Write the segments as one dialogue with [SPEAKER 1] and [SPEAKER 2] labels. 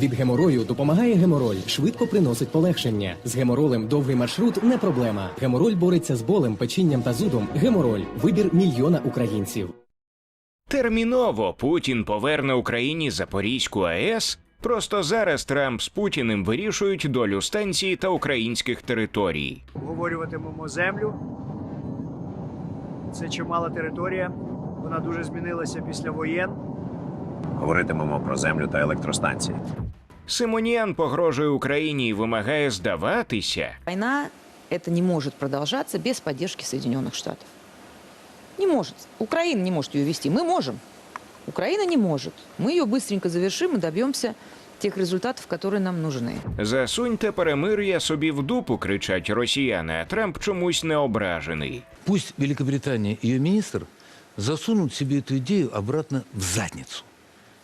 [SPEAKER 1] Від геморою допомагає гемороль, швидко приносить полегшення. З геморолем довгий маршрут не проблема. Гемороль бореться з болем, печінням та зудом. Гемороль вибір мільйона українців.
[SPEAKER 2] Терміново Путін поверне Україні Запорізьку АЕС. Просто зараз Трамп з Путіним вирішують долю станції та українських територій.
[SPEAKER 3] обговорюватимемо землю. Це чимала територія. Вона дуже змінилася після воєн.
[SPEAKER 4] Говоритимемо про землю та електростанції.
[SPEAKER 2] Симоніан погрожує Україні і вимагає здаватися.
[SPEAKER 5] Война это не может продолжаться без поддержки Соединенных Штатов. Не может. Украина не может ее вести. Мы можем. Украина не может. Мы ее быстренько завершим и добьемся тех результатов, которые нам нужны.
[SPEAKER 2] Засуньте перемир'я собі в дупу, кричать росіяни, а Трамп чомусь не ображений.
[SPEAKER 6] Пусть Великобритания и ее министр засунут себе эту идею обратно в задницу,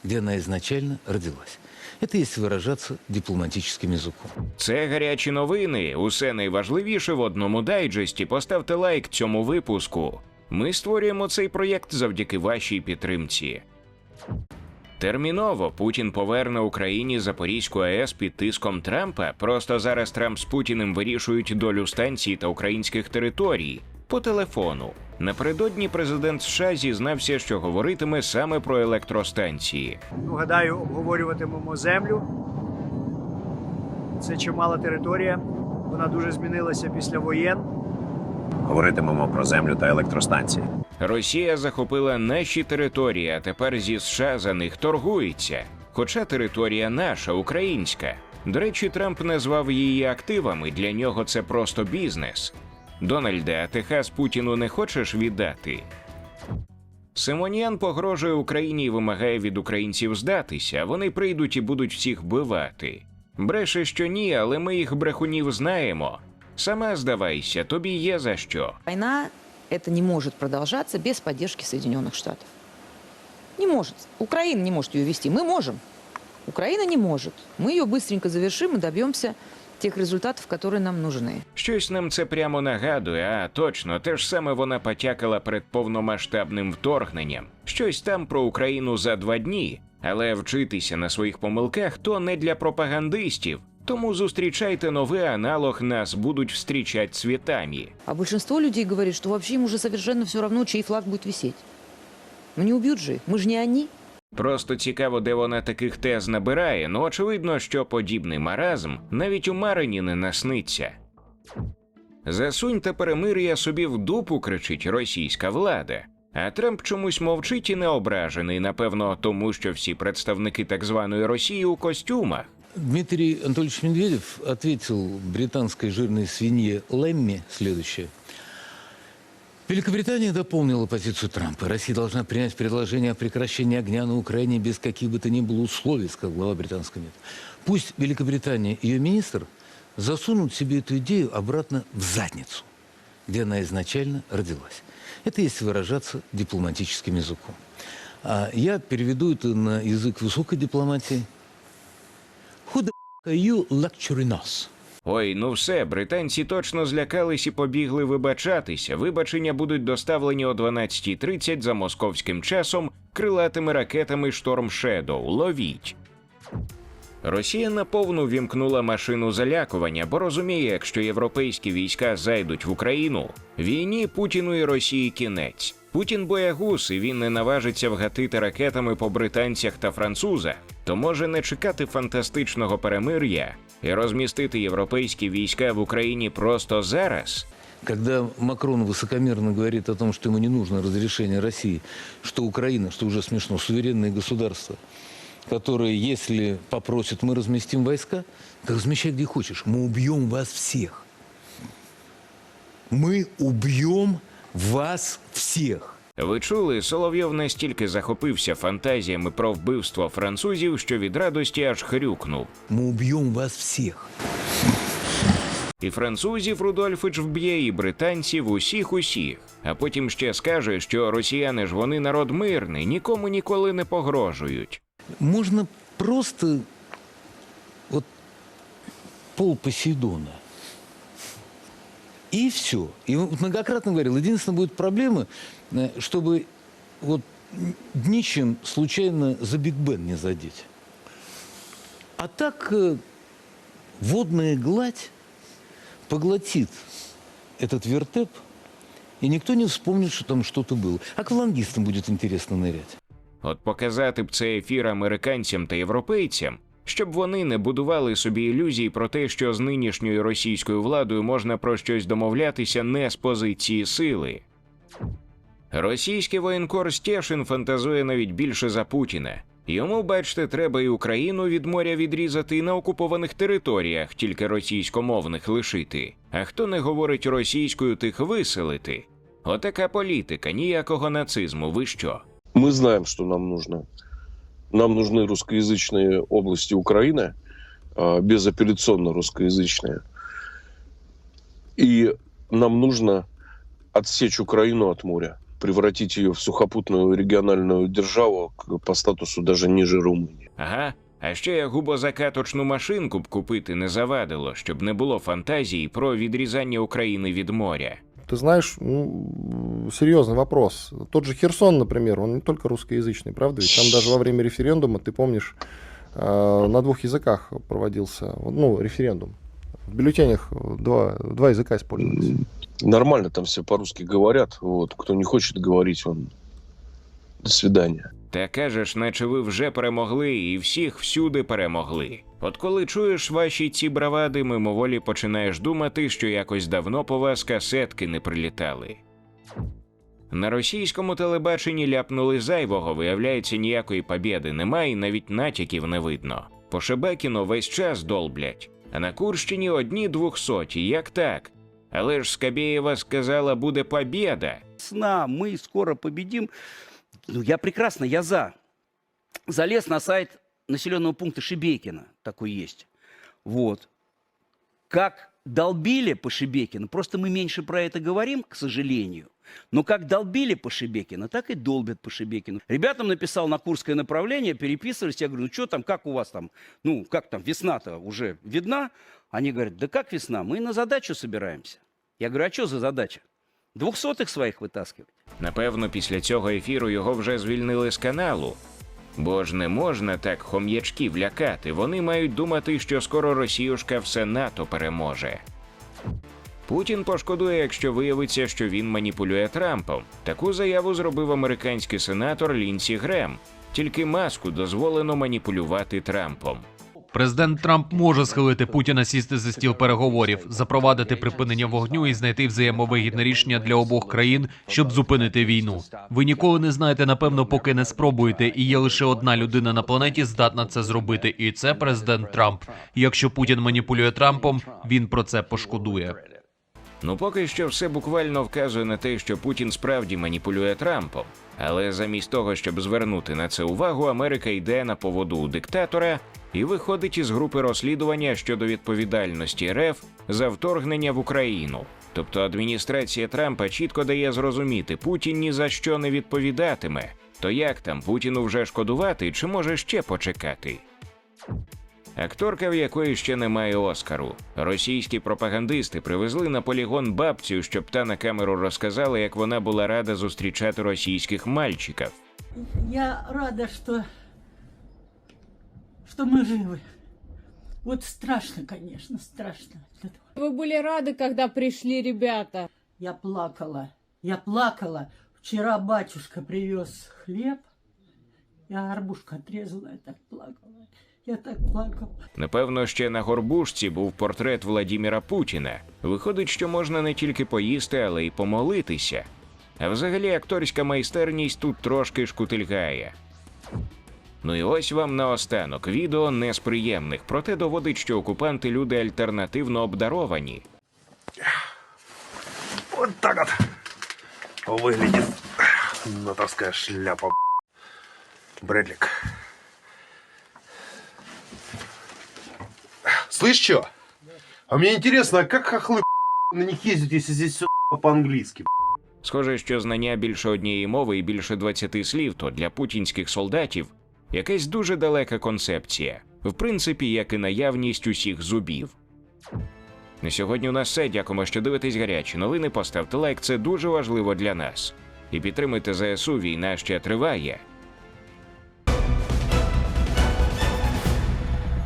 [SPEAKER 6] где она изначально родилась. Это если выражаться дипломатическим языком.
[SPEAKER 2] Це гарячі новини. Усе найважливіше в одному дайджесті. Поставте лайк цьому випуску. Ми створюємо цей проєкт завдяки вашій підтримці. Терміново Путін поверне Україні Запорізьку АЕС під тиском Трампа. Просто зараз Трамп з Путіним вирішують долю станції та українських територій по телефону. Напередодні президент США зізнався, що говоритиме саме про електростанції.
[SPEAKER 3] Ну, гадаю, обговорюватимемо землю. Це чимала територія. Вона дуже змінилася після воєн.
[SPEAKER 4] Говоритимемо про землю та електростанції.
[SPEAKER 2] Росія захопила наші території, а тепер зі США за них торгується. Хоча територія наша, українська. До речі, Трамп назвав її активами. Для нього це просто бізнес. Дональде, а Техас Путіну не хочеш віддати? Симоніан погрожує Україні і вимагає від українців здатися. Вони прийдуть і будуть всіх вбивати. Бреше, що ні, але ми їх брехунів знаємо. Сама здавайся, тобі є за що.
[SPEAKER 5] Война это не может продолжаться без поддержки Соединенных Штатов. Не может. Украина не может ее вести. Мы можем. Украина не может. Мы ее быстренько завершим и добьемся тех результатов, которые нам нужны.
[SPEAKER 2] Щось нам це прямо нагадує, а точно, те ж саме вона потякала перед повномасштабним вторгненням. Щось там про Україну за два дні, але вчитися на своїх помилках то не для пропагандистів. Тому зустрічайте новий аналог, нас будуть встрічать цвітами.
[SPEAKER 5] А большинство людей говорит, что вообще им уже совершенно все равно, чей флаг будет висеть. Ну не убьют же их. Мы же не они.
[SPEAKER 2] Просто цікаво, де вона таких тез набирає, ну очевидно, що подібний маразм навіть у Марині не насниться. Засуньте перемир'я собі в дупу, кричить російська влада. А Трамп чомусь мовчить і не ображений, напевно, тому що всі представники так званої Росії у костюмах.
[SPEAKER 6] Дмитрий Анатольевич Медведев ответил британской жирной свинье Лемми следующее. Великобритания дополнила позицию Трампа. Россия должна принять предложение о прекращении огня на Украине без каких бы то ни было условий, сказал глава британского МИД. Пусть Великобритания и ее министр засунут себе эту идею обратно в задницу, где она изначально родилась. Это если выражаться дипломатическим языком. А я переведу это на язык высокой дипломатии. Who the you lecturing us?
[SPEAKER 2] Ой, ну все, британці точно злякались і побігли вибачатися. Вибачення будуть доставлені о 12.30 за московським часом крилатими ракетами Шторм Шедоу. Ловіть. Росія наповну вімкнула машину залякування, бо розуміє, якщо європейські війська зайдуть в Україну, війні Путіну і Росії кінець. Путін боягуз, і він не наважиться вгатити ракетами по британцях та французах, то може не чекати фантастичного перемир'я і розмістити європейські війська в Україні просто зараз.
[SPEAKER 6] Когда Макрон высокомерно говорит о том, что ему не нужно разрешение России, что Украина, что уже смешно, суверенное государство, которое, если попросит, мы разместим войска, ты размещай где хочешь. Мы убьем вас всех. Мы убьем вас всех.
[SPEAKER 2] Ви чули, Соловйов настільки захопився фантазіями про вбивство французів, що від радості аж хрюкнув.
[SPEAKER 6] Мы убьем вас всех.
[SPEAKER 2] І французів Рудольфич вб'є, і британців усіх усіх. А потім ще скаже, що росіяни ж вони народ мирний, нікому ніколи не погрожують.
[SPEAKER 6] Можно просто вот пол Посейдона. И все. И он многократно говорил, единственная будет проблема, э, чтобы вот ничем случайно за Биг Бен не задеть. А так э, водная гладь поглотит этот вертеп, и никто не вспомнит, что там что-то было. Аквалангистам будет интересно нырять.
[SPEAKER 2] От показати б цей ефір американцям та європейцям, щоб вони не будували собі ілюзій про те, що з нинішньою російською владою можна про щось домовлятися не з позиції сили. Російський воєнкор Стєшин фантазує навіть більше за Путіна. Йому, бачите, треба і Україну від моря відрізати і на окупованих територіях, тільки російськомовних лишити. А хто не говорить російською, тих виселити. Отака політика, ніякого нацизму. Ви що?
[SPEAKER 7] Мы знаем, что нам нужно. Нам нужны русскоязычные области Украины, а, безапелляционно русскоязычные. И нам нужно отсечь Украину от моря, превратить ее в сухопутную региональную державу к- по статусу даже ниже Румынии.
[SPEAKER 2] Ага. А ще я губозакаточну машинку б купити не завадило, щоб не було фантазії про відрізання України від моря.
[SPEAKER 8] Ты знаешь, ну, серьезный вопрос. Тот же Херсон, например, он не только русскоязычный, правда? Ведь там даже во время референдума, ты помнишь, э, на двух языках проводился, ну, референдум. В бюллетенях два, два языка использовались.
[SPEAKER 7] Нормально там все по-русски говорят. Вот. Кто не хочет говорить, он... До свидания.
[SPEAKER 2] Та кажеш, наче ви вже перемогли і всіх всюди перемогли. От коли чуєш ваші ці бравади, мимоволі починаєш думати, що якось давно по вас касетки не прилітали. На російському телебаченні ляпнули зайвого, виявляється, ніякої побєди немає, і навіть натяків не видно. По Шебекіно весь час долблять, а на Курщині одні двохсоті, як так? Але ж Скабєєва сказала, буде побєда.
[SPEAKER 9] сна, мы скоро победим. Ну, я прекрасно, я за. Залез на сайт населенного пункта Шебекина, такой есть. Вот. Как долбили по Шебекину, просто мы меньше про это говорим, к сожалению. Но как долбили по Шебекину, так и долбят по Шебекину. Ребятам написал на Курское направление, переписывались. Я говорю, ну что там, как у вас там, ну как там, весна-то уже видна? Они говорят, да как весна, мы на задачу собираемся. Я говорю, а что за задача? Двухсотых своих вытаскивать.
[SPEAKER 2] Напевно, після цього ефіру його вже звільнили з каналу. Бо ж не можна так хом'ячків лякати. Вони мають думати, що скоро Росіюшка все НАТО переможе. Путін пошкодує, якщо виявиться, що він маніпулює Трампом. Таку заяву зробив американський сенатор Лінсі Грем. Тільки маску дозволено маніпулювати Трампом.
[SPEAKER 10] Президент Трамп може схилити Путіна сісти за стіл переговорів, запровадити припинення вогню і знайти взаємовигідне рішення для обох країн, щоб зупинити війну. Ви ніколи не знаєте, напевно, поки не спробуєте, і є лише одна людина на планеті здатна це зробити, і це президент Трамп. Якщо Путін маніпулює Трампом, він про це пошкодує.
[SPEAKER 2] Ну, поки що все буквально вказує на те, що Путін справді маніпулює Трампом. Але замість того, щоб звернути на це увагу, Америка йде на поводу у диктатора і виходить із групи розслідування щодо відповідальності РФ за вторгнення в Україну. Тобто адміністрація Трампа чітко дає зрозуміти, Путін ні за що не відповідатиме. То як там Путіну вже шкодувати, чи може ще почекати? Акторка, в якої ще немає Оскару. Російські пропагандисти привезли на полігон бабцю, щоб та на камеру розказала, як вона була рада зустрічати російських мальчиків.
[SPEAKER 11] Я рада, что, что мы живы. Вот страшно, конечно, страшно. от этого.
[SPEAKER 12] Вы были рады, когда пришли ребята?
[SPEAKER 11] Я плакала, я плакала. Вчера батюшка привез хлеб. Я горбушку отрезала, я так плакала. Я так плакала.
[SPEAKER 2] Напевно, ще на горбушці був портрет Владіміра Путіна. Виходить, що можна не тільки поїсти, але й помолитися. А взагалі акторська майстерність тут трошки шкутильгає. Ну і ось вам наостанок відео не з приємних, проте доводить, що окупанти люди альтернативно обдаровані.
[SPEAKER 13] Вот так вот выглядит натовская шляпа. Брэдлик. Слышь, чё? А мне интересно, а как хохлы на них ездят, если здесь все по-английски?
[SPEAKER 2] Схоже, що знання більше однієї мови і більше 20 слів, то для путінських солдатів якась дуже далека концепція, в принципі, як і наявність усіх зубів. На сьогодні у нас все. Дякуємо, що дивитесь гарячі новини. Поставте лайк, це дуже важливо для нас. І підтримуйте ЗСУ. Війна ще триває.